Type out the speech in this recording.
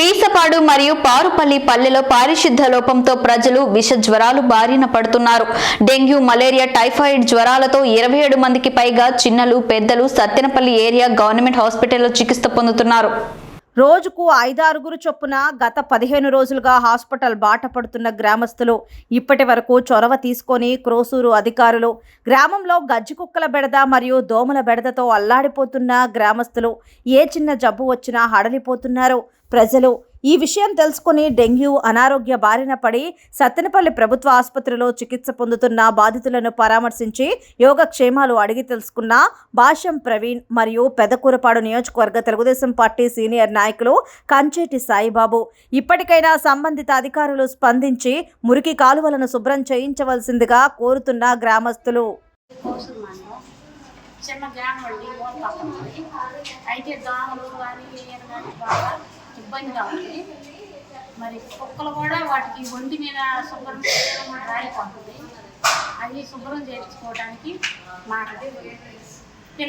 పీసపాడు మరియు పారుపల్లి పల్లెలో పారిశుద్ధ లోపంతో ప్రజలు విష జ్వరాలు బారిన పడుతున్నారు. డెంగ్యూ మలేరియా టైఫాయిడ్ జ్వరాలతో ఇరవై ఏడు మందికి పైగా చిన్నలు పెద్దలు సత్తెనపల్లి ఏరియా గవర్నమెంట్ హాస్పిటల్లో చికిత్స పొందుతున్నారు. రోజుకు ఐదారుగురు చొప్పున గత పదిహేను రోజులుగా హాస్పిటల్ బాట పడుతున్న గ్రామస్తులు ఇప్పటి వరకు చొరవ తీసుకొని క్రోసూరు అధికారులు గ్రామంలో గజ్జి కుక్కల బెడద మరియు దోమల బెడదతో అల్లాడిపోతున్న గ్రామస్తులు ఏ చిన్న జబ్బు వచ్చినా హడలిపోతున్నారు. ప్రజలు ఈ విషయం తెలుసుకుని డెంగ్యూ అనారోగ్య బారిన పడి సత్తెనపల్లి ప్రభుత్వ ఆసుపత్రిలో చికిత్స పొందుతున్న బాధితులను పరామర్శించి యోగక్షేమాలు అడిగి తెలుసుకున్న భాష్యం ప్రవీణ్ మరియు పెదకూరపాడు నియోజకవర్గ తెలుగుదేశం పార్టీ సీనియర్ నాయకులు కంచేటి సాయిబాబు. ఇప్పటికైనా సంబంధిత అధికారులు స్పందించి మురికి కాలువలను శుభ్రం చేయించవలసిందిగా కోరుతున్న గ్రామస్తులు. చిన్న గ్రామం అండి అయితే దోమలు కానీ కానీ బాగా ఇబ్బందిగా ఉంది. మరి కుక్కలు కూడా వాటికి ఒంటి మీద శుభ్రం చేయడం రాయిపోతుంది అది శుభ్రం చేయించుకోవడానికి మాకు